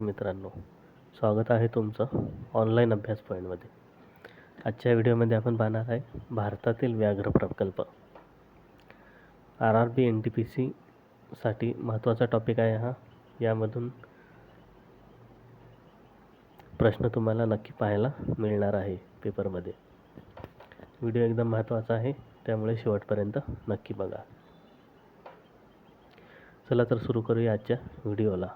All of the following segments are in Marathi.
मित्रांनो स्वागत आहे तुमचं ऑनलाईन अभ्यास पॉईंटमध्ये आजच्या व्हिडिओमध्ये आपण पाहणार आहे भारतातील व्याघ्र प्रकल्प. R R B N T P सीसाठी महत्त्वाचा टॉपिक आहे हा. यामधून प्रश्न तुम्हाला नक्की पाहायला मिळणार आहे पेपरमध्ये व्हिडिओ एकदम महत्त्वाचा आहे त्यामुळे शेवटपर्यंत नक्की बघा. चला तर सुरू करूया आजच्या व्हिडिओला.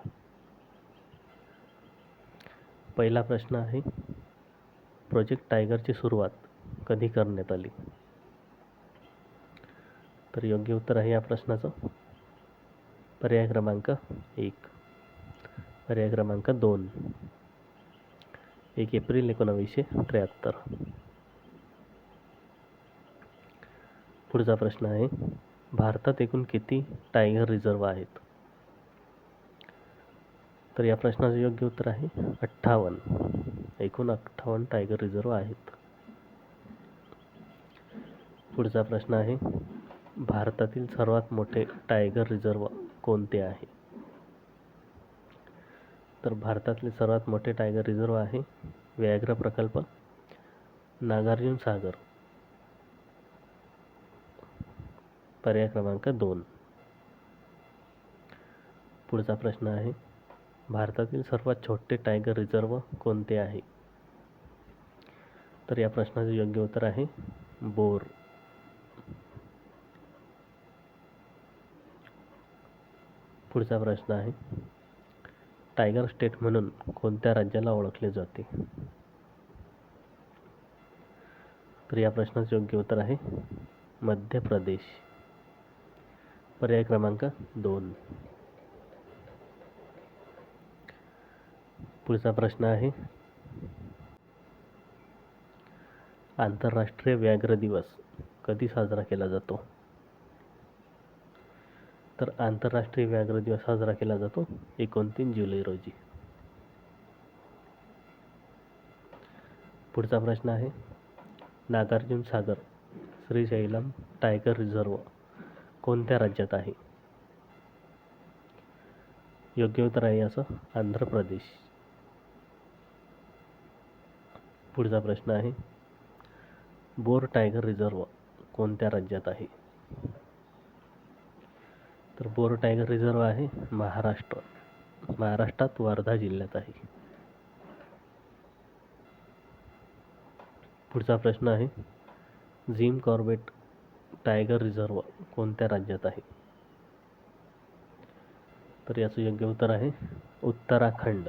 पहिला प्रश्न आहे प्रोजेक्ट टायगरची सुरुवात कधी करण्यात आली? तर योग्य उत्तर आहे या प्रश्नाचं. पर्याय क्रमांक एक. पर्याय क्रमांक दोन. एक एप्रिल एकोणावीसशे त्र्याहत्तर. पुढचा प्रश्न आहे भारतात एकूण किती टायगर रिझर्व आहेत? तर या प्रश्नाचं योग्य उत्तर आहे अठ्ठावन्न. एकूण अठ्ठावन्न टायगर रिझर्व आहेत. पुढचा प्रश्न आहे भारतातील सर्वात मोठे टायगर रिझर्व कोणते आहे? तर भारतातले सर्वात मोठे टायगर रिझर्व आहे व्याघ्र प्रकल्प नागार्जुन सागर. पर्याय क्रमांक दोन. पुढचा प्रश्न आहे भारतातील सर्वात छोटे टायगर रिझर्व कोणते आहे? तर या प्रश्नाचे योग्य उत्तर आहे बोर. पुढचा प्रश्न आहे टायगर स्टेट म्हणून कोणत्या राज्याला ओळखले जाते? तर या प्रश्नाचे योग्य उत्तर आहे मध्य प्रदेश. पर्याय क्रमांक दोन. पुढचा प्रश्न आहे. आंतरराष्ट्रीय व्याघ्र दिवस कधी साजरा केला जातो? तर आंतरराष्ट्रीय व्याघ्र दिवस साजरा केला जातो एकोणतीस जुलै रोजी. पुढचा प्रश्न आहे. नागार्जुन सागर श्रीशैलम टायगर रिझर्व कोणत्या राज्यात आहे? योग्य उत्तर आहे असं आंध्र प्रदेश. पुढचा प्रश्न आहे. बोर टायगर रिझर्व कोणत्या राज्यात आहे? तर बोर टायगर रिझर्व आहे महाराष्ट्र. महाराष्ट्रात वर्धा जिल्ह्यात आहे. पुढचा प्रश्न आहे झिम कॉर्बेट टायगर रिझर्व कोणत्या राज्यात आहे? तर याचं योग्य उत्तर आहे उत्तराखंड.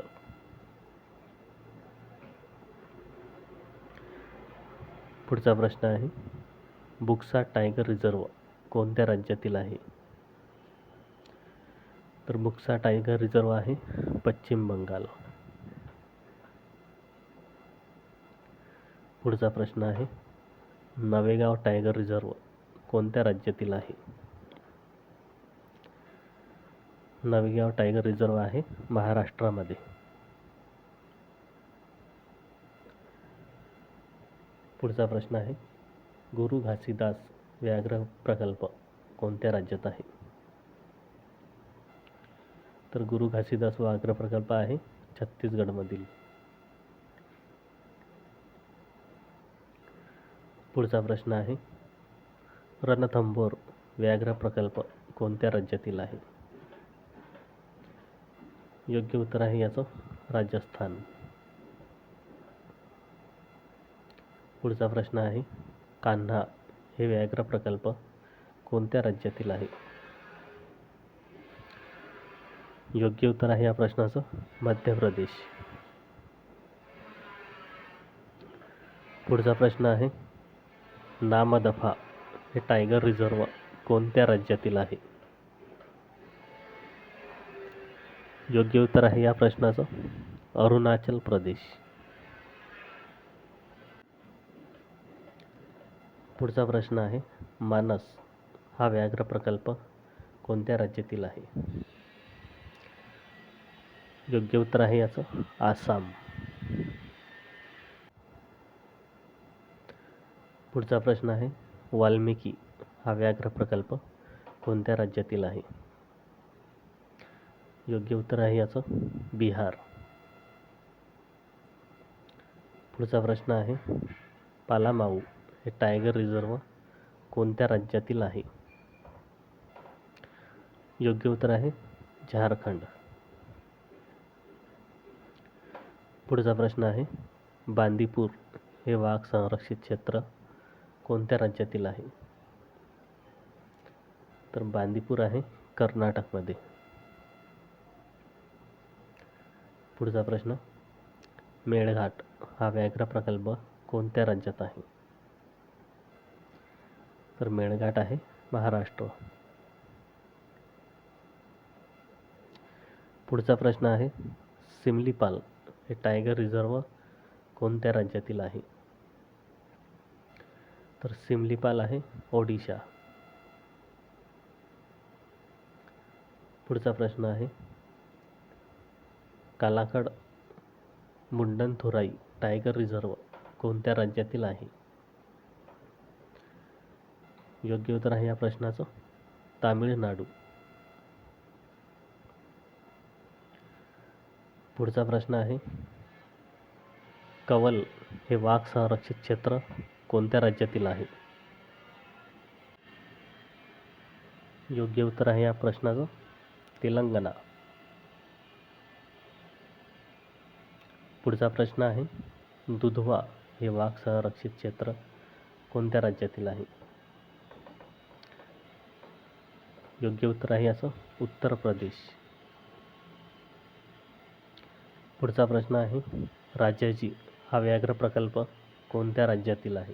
पुढचा प्रश्न आहे बुक्सा टायगर रिझर्व कोणत्या राज्यातील आहे? तर बुक्सा टायगर रिझर्व आहे पश्चिम बंगाल. पुढचा प्रश्न आहे नवेगाव टायगर रिझर्व कोणत्या राज्यातील आहे? नवेगाव टायगर रिझर्व आहे महाराष्ट्रामध्ये. पुढचा प्रश्न आहे. गुरु घासीदास व्याघ्र प्रकल्प कोणत्या राज्यात आहे? तर गुरु घासीदास व्याघ्र प्रकल्प आहे छत्तीसगडमधील. पुढचा प्रश्न आहे रणथंबोर व्याघ्र प्रकल्प कोणत्या राज्यातील आहे? योग्य उत्तर आहे याचं राजस्थान पुढचा प्रश्न आहे कान्हा हे व्याघ्र प्रकल्प कोणत्या राज्यातील आहे? योग्य उत्तर आहे या प्रश्नाचं मध्य प्रदेश. पुढचा प्रश्न आहे नामदफा हे टायगर रिझर्व कोणत्या राज्यातील आहे? योग्य उत्तर आहे या प्रश्नाचं अरुणाचल प्रदेश. पुढचा प्रश्न आहे मानस हा व्याघ्र प्रकल्प कोणत्या राज्यातील आहे? योग्य उत्तर आहे याचं आसाम. पुढचा प्रश्न आहे वाल्मिकी हा व्याघ्र प्रकल्प कोणत्या राज्यातील आहे? योग्य उत्तर आहे याचं बिहार. पुढचा प्रश्न आहे पालामाऊ हे टायगर रिझर्व कोणत्या राज्यातील आहे? योग्य उत्तर आहे झारखंड. पुढचा प्रश्न आहे बांदीपूर हे वाघ संरक्षित क्षेत्र कोणत्या राज्यातील आहे? तर बांदीपूर आहे कर्नाटकमध्ये. पुढचा प्रश्न मेळघाट हा व्याघ्र प्रकल्प कोणत्या राज्यात आहे? तर मेळघाट आहे महाराष्ट्र. पुढचा प्रश्न आहे सिमलीपाल हे टायगर रिझर्व कोणत्या राज्यातील आहे? तर सिमलीपाल आहे ओडिशा. पुढचा प्रश्न आहे कालाकड मुंडनथुराई टायगर रिझर्व कोणत्या राज्यातील आहे? योग्य उत्तर आहे या प्रश्नाचं? तामिळनाडू. पुढचा प्रश्न आहे कवल हे वाघ संरक्षित क्षेत्र कोणत्या राज्यातील आहे? योग्य उत्तर आहे या प्रश्नाचं तेलंगणा. पुढचा प्रश्न आहे दुधवा हे वाघ संरक्षित क्षेत्र कोणत्या राज्यातील आहे? योग्य उत्तर आहे याचं उत्तर प्रदेश. पुढचा प्रश्न आहे राज्याची हा व्याघ्र प्रकल्प कोणत्या राज्यातील आहे?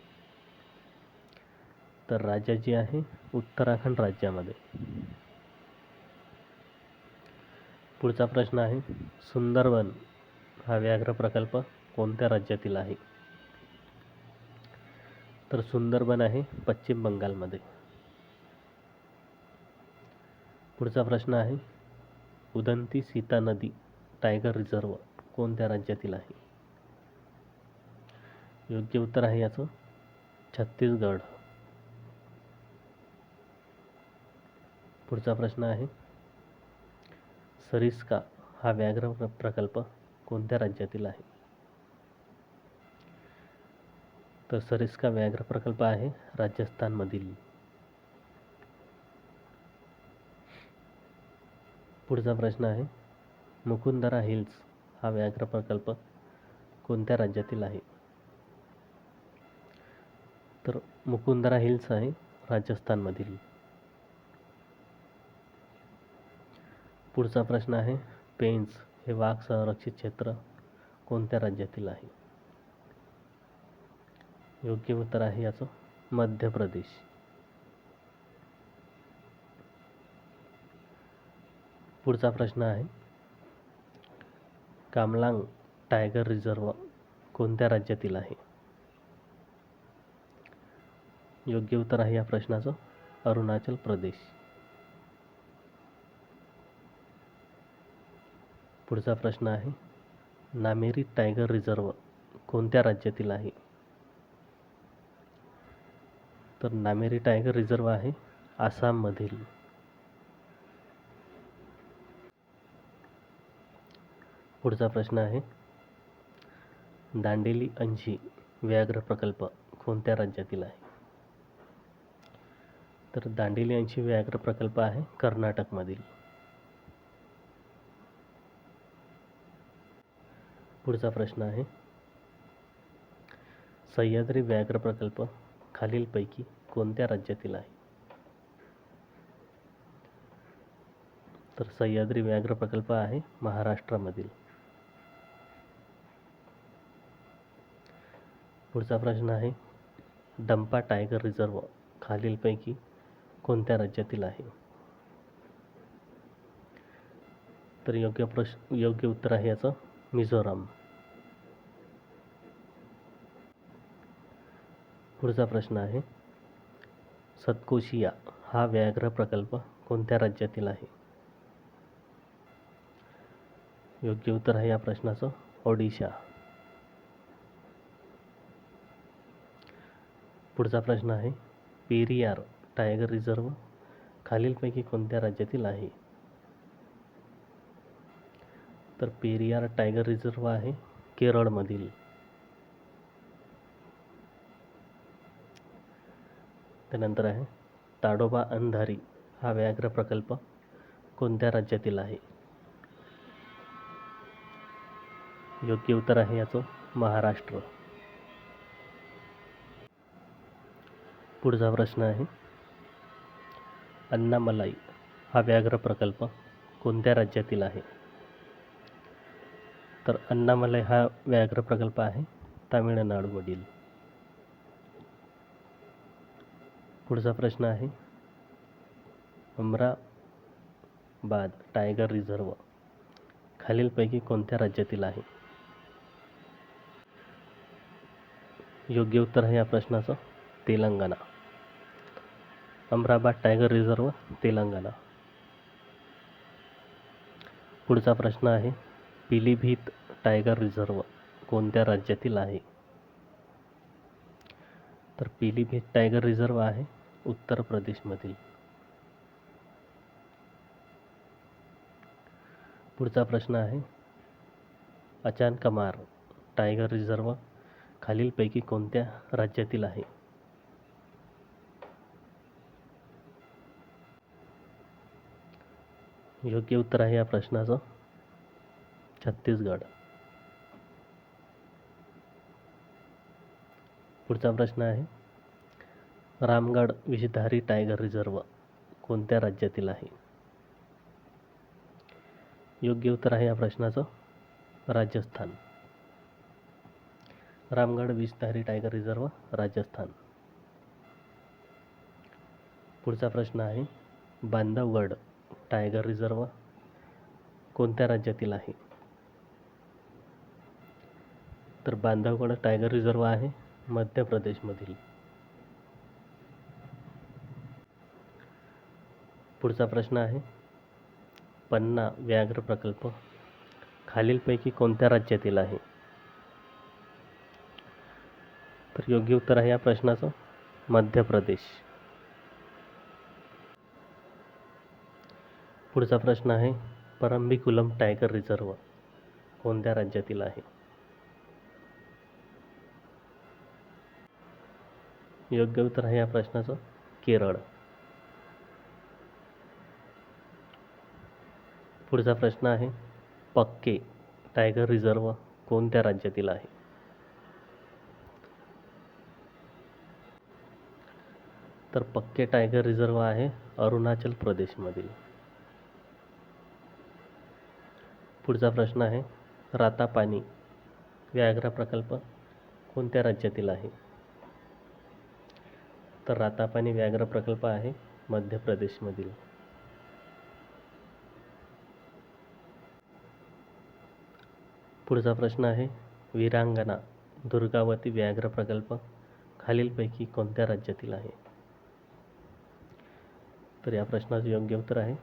तर राज्याची आहे उत्तराखंड राज्यामध्ये. पुढचा प्रश्न आहे सुंदरवन हा व्याघ्र प्रकल्प कोणत्या राज्यातील आहे? तर सुंदरबन आहे पश्चिम बंगालमध्ये. पुढचा प्रश्न आहे. उदंती सीता नदी टायगर रिझर्व कोणत्या राज्यातील आहे? योग्य उत्तर आहे याचं छत्तीसगड. पुढचा प्रश्न आहे. सरिस्का हा व्याघ्र प्रकल्प कोणत्या राज्यातील आहे? तर सरिस्का व्याघ्र प्रकल्प आहे राजस्थानमधील. पुढचा प्रश्न आहे. मुकुंदरा हिल्स हा व्याघ्र प्रकल्प कोणत्या राज्यातील आहे? तर मुकुंदरा हिल्स आहे राजस्थानमधील. पुढचा प्रश्न आहे पेंच हे वाघ संरक्षित क्षेत्र कोणत्या राज्यातील आहे? योग्य उत्तर आहे याचं मध्य प्रदेश. पुढचा प्रश्न आहे. कामलांग टायगर रिझर्व कोणत्या राज्यातील आहे? योग्य उत्तर आहे या प्रश्नाचं. अरुणाचल प्रदेश. पुढचा प्रश्न आहे नामेरी टायगर रिझर्व कोणत्या राज्यातील आहे? तर नामेरी टायगर रिझर्व आहे आसाममधील. पुढचा प्रश्न आहे. दांडेली अंशी व्याघ्र प्रकल्प कोणत्या राज्यातील आहे? तर दांडेली अंशी व्याघ्र प्रकल्प आहे कर्नाटकमधील. पुढचा प्रश्न आहे. सह्याद्री व्याघ्र प्रकल्प खालीलपैकी कोणत्या राज्यातील आहे? तर सह्याद्री व्याघ्र प्रकल्प आहे महाराष्ट्रामधील. पुढचा प्रश्न आहे डंपा टायगर रिझर्व खालीलपैकी कोणत्या राज्यातील आहे? तर योग्य प्रश्न योग्य उत्तर आहे याचं मिझोराम. पुढचा प्रश्न आहे सतकोशिया हा व्याघ्र प्रकल्प कोणत्या राज्यातील आहे? योग्य उत्तर आहे या प्रश्नाचं ओडिशा. पुढचा प्रश्न आहे पेरियार टायगर रिझर्व खालीलपैकी कोणत्या राज्यातील आहे? तर पेरियार टायगर रिझर्व आहे केरळमधील. त्यानंतर आहे ताडोबा अंधारी हा व्याघ्र प्रकल्प कोणत्या राज्यातील आहे? योग्य उत्तर आहे याचं महाराष्ट्र. पुढचा प्रश्न आहे. अन्नामलाई हा व्याघ्र प्रकल्प कोणत्या राज्यातील आहे? तर अन्नामलाई हा व्याघ्र प्रकल्प आहे तामिळनाडूमधील पुढचा प्रश्न आहे. अमराबाद टायगर रिझर्व खालीलपैकी कोणत्या राज्यातील आहे? योग्य उत्तर आहे या प्रश्नाचं. Telangana. Amrabad tiger reserve Telangana. पुढचा प्रश्न आहे पिलीभीत टायगर रिझर्व कोणत्या राज्यातील आहे? तर पिलीभीत टायगर रिझर्व आहे उत्तर प्रदेशमधील. पुढचा प्रश्न आहे अचानकमार टायगर रिझर्व खालीलपैकी कोणत्या राज्यातील आहे? योग्य उत्तर आहे या प्रश्नाचं. छत्तीसगड. पुढचा प्रश्न आहे रामगड विषधारी टायगर रिझर्व कोणत्या राज्यातील आहे? योग्य उत्तर आहे या प्रश्नाचं Rajasthan. Ramgarh Vishdhari tiger reserve Rajasthan. पुढचा प्रश्न आहे बांधवगड टायगर रिझर्व कोणत्या राज्यातील आहे? तर बांधवगड टायगर रिझर्व आहे मध्य प्रदेशमधील. पुढचा प्रश्न आहे पन्ना व्याघ्र प्रकल्प खालीलपैकी कोणत्या राज्यातील आहे? तर योग्य उत्तर आहे या प्रश्नाचं मध्य प्रदेश. पुढचा प्रश्न आहे परंबिकुलम टायगर रिझर्व कोणत्या राज्यातील आहे? योग्य उत्तर आहे या प्रश्नाचं केरळ. पुढचा प्रश्न आहे पक्के टायगर रिझर्व कोणत्या राज्यातील आहे? तर पक्के टायगर रिझर्व आहे अरुणाचल प्रदेशमधील. पुढचा प्रश्न आहे रातापानी व्याघ्र प्रकल्प कोणत्या राज्यातील आहे? तर रातापानी व्याघ्र प्रकल्प आहे मध्य प्रदेशमधील. पुढचा प्रश्न आहे वीरांगना दुर्गावती व्याघ्र प्रकल्प खालीलपैकी कोणत्या राज्यातील आहे? तर या प्रश्नाचं योग्य उत्तर आहे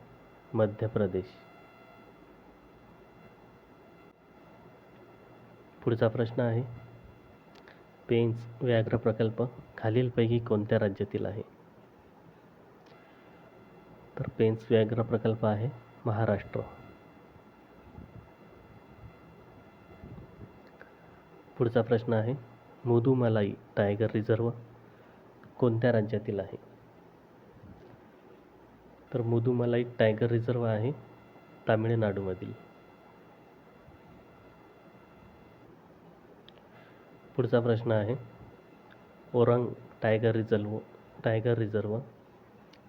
मध्य प्रदेश. पुढचा प्रश्न आहे. पेंच व्याघ्र प्रकल्प खालीलपैकी कोणत्या राज्यातील आहे? तर पेंच व्याघ्र प्रकल्प आहे महाराष्ट्र. पुढचा प्रश्न आहे मुदुमलाई टायगर रिझर्व कोणत्या राज्यातील आहे? तर मुदुमलाई टायगर रिझर्व आहे तामिळनाडूमधील. पुढचा प्रश्न आहे. Orang tiger reserve tiger reserve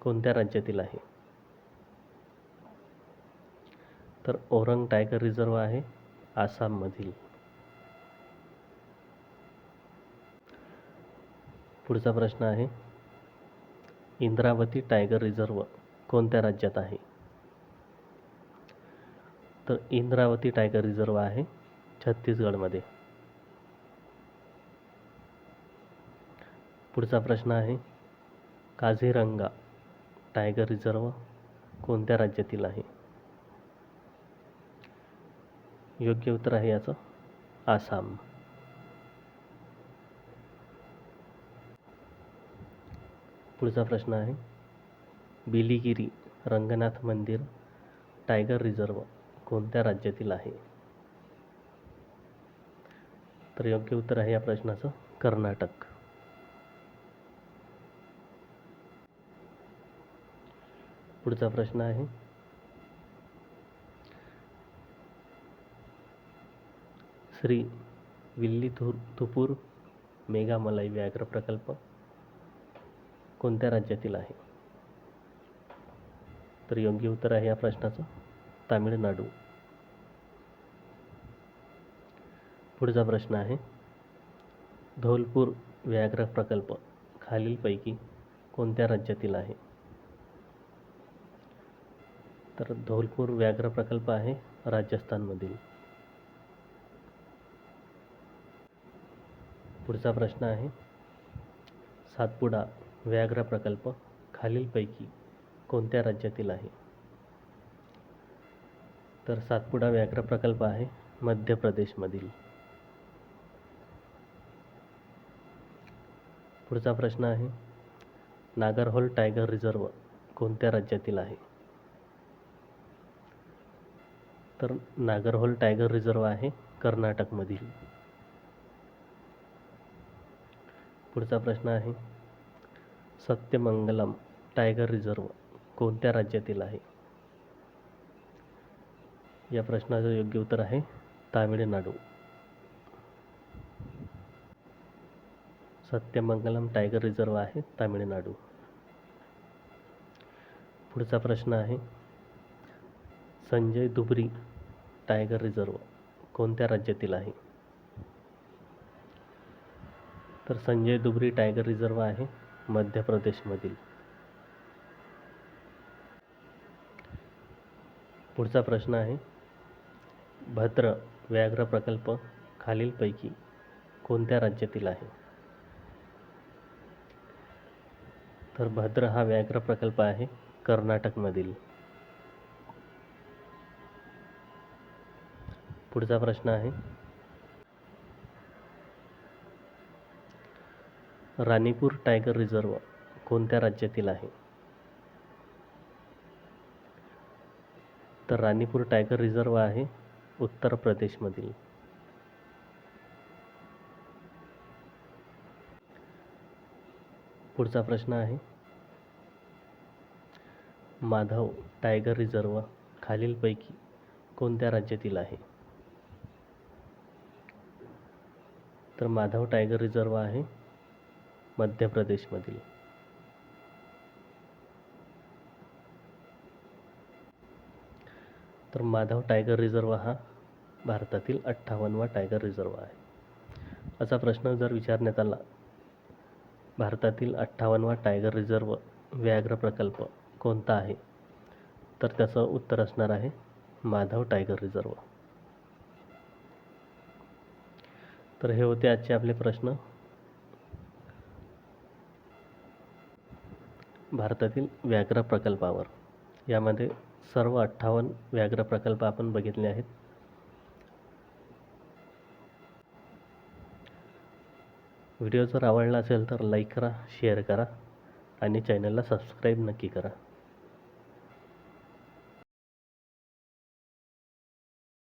कोणत्या राज्यातील आहे? तर ओरंग टायगर रिझर्व आहे आसाममधील. पुढचा प्रश्न आहे इंद्रावती टायगर रिझर्व कोणत्या राज्यात आहे? तर इंद्रावती टायगर रिझर्व आहे छत्तीसगडमध्ये. पुढचा प्रश्न आहे काझीरंगा टायगर रिझर्व कोणत्या राज्यातील आहे? योग्य उत्तर आहे याचं आसाम. पुढचा प्रश्न आहे बिलिगिरी रंगनाथ मंदिर टायगर रिझर्व कोणत्या राज्यातील आहे? तर योग्य उत्तर आहे या प्रश्नाचं कर्नाटक. पुढचा प्रश्न आहे. श्री विल्ली थुर थुपूर मेघामलाई व्याघ्र प्रकल्प कोणत्या राज्यातील आहे? तर योग्य उत्तर आहे या प्रश्नाचं. तामिळनाडू. पुढचा प्रश्न आहे. धौलपूर व्याघ्र प्रकल्प खालीलपैकी कोणत्या राज्यातील आहे? तर धौलपूर व्याघ्र प्रकल्प आहे राजस्थानमधील. पुढचा प्रश्न आहे सातपुडा व्याघ्र प्रकल्प खालीलपैकी कोणत्या राज्यातील आहे? तर सातपुडा व्याघ्र प्रकल्प आहे मध्य प्रदेशमधील. पुढचा प्रश्न आहे नागरहोल टायगर रिझर्व कोणत्या राज्यातील आहे? तर नागरहोल टायगर रिझर्व आहे कर्नाटकमधील. पुढचा प्रश्न आहे सत्यमंगलम टायगर रिझर्व कोणत्या राज्यातील आहे? या प्रश्नाचं योग्य उत्तर आहे तामिळनाडू. सत्यमंगलम टायगर रिझर्व आहे तामिळनाडू. पुढचा प्रश्न आहे संजय दुबरी टायगर रिझर्व कोणत्या राज्यातील आहे? तर संजय दुबरी टायगर रिझर्व आहे मध्य प्रदेशमधील. पुढचा प्रश्न आहे भद्र व्याघ्र प्रकल्प खालीलपैकी कोणत्या राज्यातील आहे? तर भद्र हा व्याघ्र प्रकल्प आहे कर्नाटकमधील. पुढचा प्रश्न आहे. राणीपूर टायगर रिझर्व कोणत्या राज्यातील आहे? तर राणीपूर टायगर रिझर्व आहे उत्तर प्रदेशमधील. पुढचा प्रश्न आहे. माधव टायगर रिझर्व खालीलपैकी कोणत्या राज्यातील आहे? तर माधव टायगर रिझर्व आहे मध्य प्रदेशमधील तर माधव टायगर रिझर्व हा भारतातील अठ्ठावन्नवा टायगर रिझर्व आहे. असा प्रश्न जर विचारण्यात आला भारतातील अठ्ठावन्नवा टायगर रिझर्व व्याघ्र प्रकल्प कोणता आहे? तर त्याचं उत्तर असणार आहे माधव टायगर रिझर्व तर हे होते आजचे आपले प्रश्न. भारतातील व्याघ्र प्रकल्पावर. यामध्ये सर्व अठ्ठावन्न व्याघ्र प्रकल्प आपण बघितले आहेत. व्हिडिओ जर आवडला असेल तर लाईक करा शेअर करा आणि चॅनलला सबस्क्राईब नक्की करा.